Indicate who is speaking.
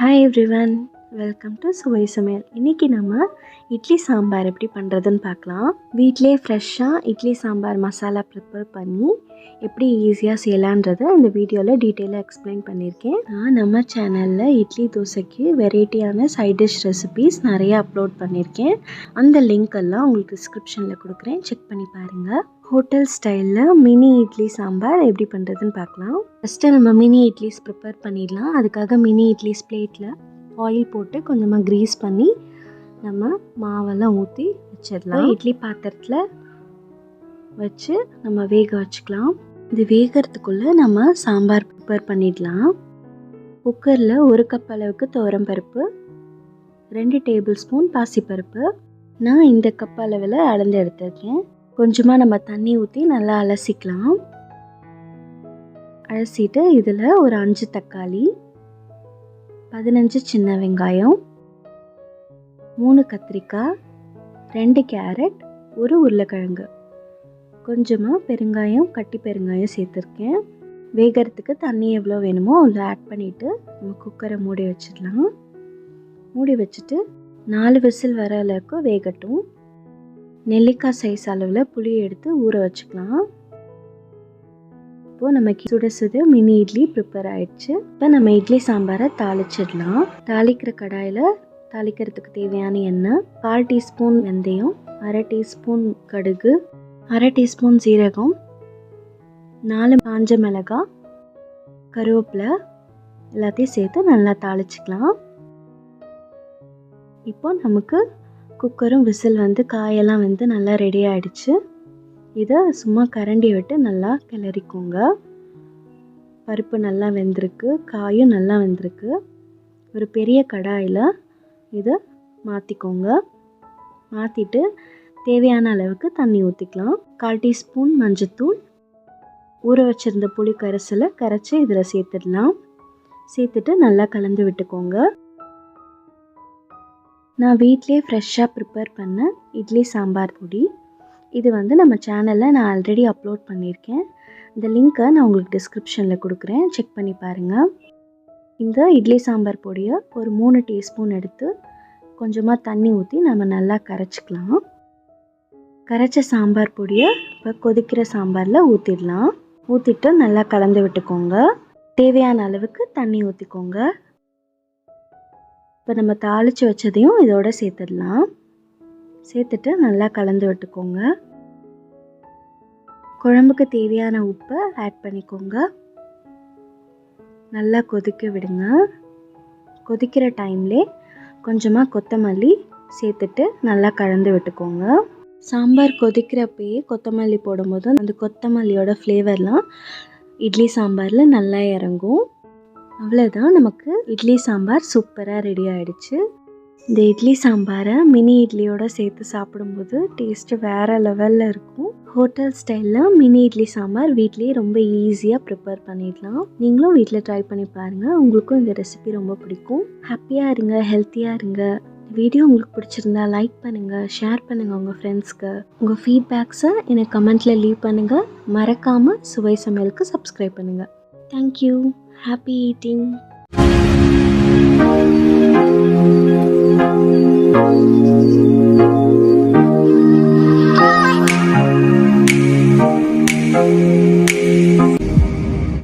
Speaker 1: Hi everyone welcome to சுவை சமையல் இன்றைக்கி நம்ம இட்லி சாம்பார் எப்படி பண்ணுறதுன்னு பார்க்கலாம். வீட்டிலே ஃப்ரெஷ்ஷாக இட்லி சாம்பார் மசாலா ப்ரிப்பேர் பண்ணி எப்படி ஈஸியாக செய்யலான்றதை இந்த வீடியோவில் டீட்டெயிலாக எக்ஸ்பிளைன் பண்ணியிருக்கேன். நான் நம்ம சேனலில் இட்லி தோசைக்கு வெரைட்டியான சைட் டிஷ் ரெசிபீஸ் நிறைய அப்லோட் பண்ணியிருக்கேன். அந்த லிங்க் எல்லாம் உங்களுக்கு டிஸ்கிரிப்ஷனில் கொடுக்குறேன். செக் பண்ணி பாருங்கள் ஹோட்டல் ஸ்டைலில் மினி இட்லி சாம்பார் எப்படி பண்ணுறதுன்னு பார்க்கலாம். ஃபஸ்ட்டு நம்ம மினி இட்லிஸ் ப்ரிப்பேர் பண்ணிடலாம். அதுக்காக மினி இட்லிஸ் பிளேட்டில் ஆயில் போட்டு கொஞ்சமாக க்ரீஸ் பண்ணி நம்ம மாவெல்லாம் ஊற்றி வச்சிடலாம். இட்லி பாத்திரத்தில் வச்சு நம்ம வேக வச்சுக்கலாம். இது வேகிறதுக்குள்ளே நம்ம சாம்பார் ப்ரிப்பேர் பண்ணிடலாம். குக்கரில் ஒரு கப் அளவுக்கு துவரம் பருப்பு ரெண்டு டேபிள் ஸ்பூன் பாசிப்பருப்பு. நான் இந்த கப் அளவில் அளந்து எடுத்திருக்கேன். கொஞ்சமாக நம்ம தண்ணி ஊற்றி நல்லா அலசிக்கலாம். அலசிட்டு இதில் ஒரு அஞ்சு தக்காளி பதினஞ்சு சின்ன வெங்காயம் மூணு கத்திரிக்காய் ரெண்டு கேரட் ஒரு உருளைக்கிழங்கு. கொஞ்சமாக பெருங்காயம் கட்டி பெருங்காயம் சேர்த்துருக்கேன். வேகிறதுக்கு தண்ணி எவ்வளோ வேணுமோ அதில் ஆட் பண்ணிவிட்டு நம்ம குக்கரை மூடி வச்சிடலாம். மூடி வச்சுட்டு நாலு விசில் வர அளவுக்கு வேகட்டும். நெல்லிக்காய் சைஸ் அளவில் புளி எடுத்து ஊற வச்சுக்கலாம். இப்போது நமக்கு சுட சுட மினி இட்லி ப்ரிப்பேர் ஆயிடுச்சு. இப்போ நம்ம இட்லி சாம்பாரை தாளிச்சிடலாம். தாளிக்கிற கடாயில் தாளிக்கிறதுக்கு தேவையான எண்ணெய் கால் டீஸ்பூன் வெந்தயம் அரை டீஸ்பூன் கடுகு அரை டீஸ்பூன் சீரகம் நாலு காஞ்ச மிளகாய் கருவேப்பிலை எல்லாத்தையும் சேர்த்து நல்லா தாளிச்சிக்கலாம். இப்போ நமக்கு குக்கரும் விசில் வந்து காயெல்லாம் வந்து நல்லா ரெடி ஆகிடுச்சு இதை சும்மா கரண்டி விட்டு நல்லா கிளறிக்கோங்க. பருப்பு நல்லா வெந்திருக்கு காயும் நல்லா வெந்திருக்கு. ஒரு பெரிய கடாயில் இதை மாற்றிக்கோங்க மாற்றிட்டு தேவையான அளவுக்கு தண்ணி ஊற்றிக்கலாம் கால் டீஸ்பூன் மஞ்சத்தூள். ஊற வச்சுருந்த புளி கரைசலை கரைச்சி இதில் சேர்த்துடலாம். சேர்த்துட்டு நல்லா கலந்து விட்டுக்கோங்க. நான் வீட்லேயே ஃப்ரெஷ்ஷாக ப்ரிப்பேர் பண்ண இட்லி சாம்பார் பொடி. இது வந்து நம்ம சேனலில் நான் ஆல்ரெடி அப்லோட் பண்ணியிருக்கேன். இந்த லிங்க்கை நான் உங்களுக்கு டிஸ்கிரிப்ஷனில் கொடுக்குறேன். செக் பண்ணி பாருங்கள் இந்த இட்லி சாம்பார் பொடியை ஒரு மூணு டீஸ்பூன் எடுத்து கொஞ்சமாக தண்ணி ஊற்றி நம்ம நல்லா கரைச்சிக்கலாம். கரைச்ச சாம்பார் பொடியை இப்போ கொதிக்கிற சாம்பாரில் ஊற்றிடலாம் ஊற்றிட்டு நல்லா கலந்து விட்டுக்கோங்க. தேவையான அளவுக்கு தண்ணி ஊற்றிக்கோங்க இப்போ நம்ம தாளித்து வச்சதையும் இதோட சேர்த்துடலாம். சேர்த்துட்டு நல்லா கலந்து விட்டுக்கோங்க. குழம்புக்கு தேவையான உப்பை ஆட் பண்ணிக்கோங்க. நல்லா கொதிக்க விடுங்க. கொதிக்கிற டைம்லே கொஞ்சமாக கொத்தமல்லி சேர்த்துட்டு நல்லா கலந்து விட்டுக்கோங்க. சாம்பார் கொதிக்கிறப்பயே கொத்தமல்லி போடும்போது அந்த கொத்தமல்லியோட ஃப்ளேவர்லாம் இட்லி சாம்பாரில் நல்லா இறங்கும். அவ்வளோதான் நமக்கு. இட்லி சாம்பார் சூப்பராக ரெடி ஆகிடுச்சு இந்த இட்லி சாம்பாரை மினி இட்லியோட சேர்த்து சாப்பிடும்போது டேஸ்ட்டு வேறு லெவலில் இருக்கும். ஹோட்டல் ஸ்டைலில் மினி இட்லி சாம்பார் வீட்லேயே ரொம்ப ஈஸியாக ப்ரிப்பேர் பண்ணிடலாம். நீங்களும் வீட்டில் ட்ரை பண்ணி பாருங்கள் உங்களுக்கும் இந்த ரெசிபி ரொம்ப பிடிக்கும். ஹாப்பியாக இருங்க ஹெல்த்தியாக இருங்க. வீடியோ உங்களுக்கு பிடிச்சிருந்தா லைக் பண்ணுங்கள் ஷேர் பண்ணுங்கள் உங்கள் ஃப்ரெண்ட்ஸ்க்கு உங்கள் ஃபீட்பேக்ஸை எனக்கு கமெண்ட்டில் லீவ் பண்ணுங்கள் மறக்காமல் சுவை சமையலுக்கு சப்ஸ்கிரைப் பண்ணுங்கள் Thank you. Happy eating.
Speaker 2: Thank you.